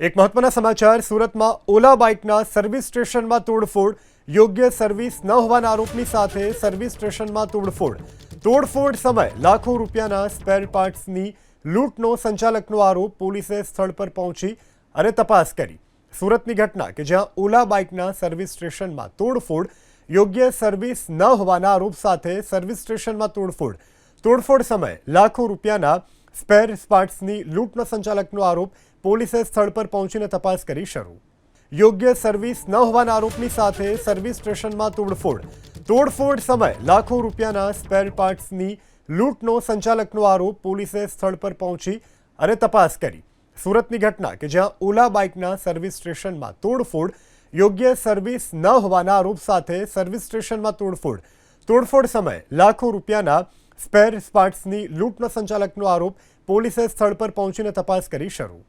એક મહત્વના સમાચાર, સુરતમાં ઓલા બાઇકના સર્વિસ સ્ટેશનમાં તોડફોડ, યોગ્ય સર્વિસ ન હોવાના આરોપની સાથે સર્વિસ સ્ટેશનમાં તોડફોડ. તોડફોડ સમય લાખો રૂપિયાના સ્પેર પાર્ટ્સની લૂંટનો સંચાલકનો આરોપ પોલીસે સ્થળ પર પહોંચી અને તપાસ કરી. સુરતની ઘટના કે જ્યાં ઓલા બાઇકના સર્વિસ સ્ટેશનમાં તોડફોડ, યોગ્ય સર્વિસ ન હોવાના આરોપ સાથે સર્વિસ સ્ટેશનમાં તોડફોડ. તોડફોડ સમયે લાખો રૂપિયાના સ્પેર પાર્ટ્સની લૂંટનો સંચાલકનો આરોપ પોલીસે સ્થળ પર પહોંચીને તપાસ કરી શરૂ. યોગ્ય સર્વિસ ન હોવાના આરોપની સાથે સર્વિસ સ્ટેશનમાં તોડફોડ. તોડફોડ સમય લાખો રૂપિયાના સ્પેર પાર્ટ્સની લૂંટનો સંચાલકનો આરોપ પોલીસે સ્થળ પર પહોંચી અને તપાસ કરી. સુરતની ઘટના કે જ્યાં ઓલા બાઇકના સર્વિસ સ્ટેશનમાં તોડફોડ, યોગ્ય સર્વિસ ન હોવાના આરોપ સાથે સર્વિસ સ્ટેશનમાં તોડફોડ. તોડફોડ સમયે લાખો રૂપિયાના સ્પેર સ્પાર્ટ્સની લૂંટના સંચાલકનો આરોપ પોલીસે સ્થળ પર પહોંચીને તપાસ કરી શરૂ.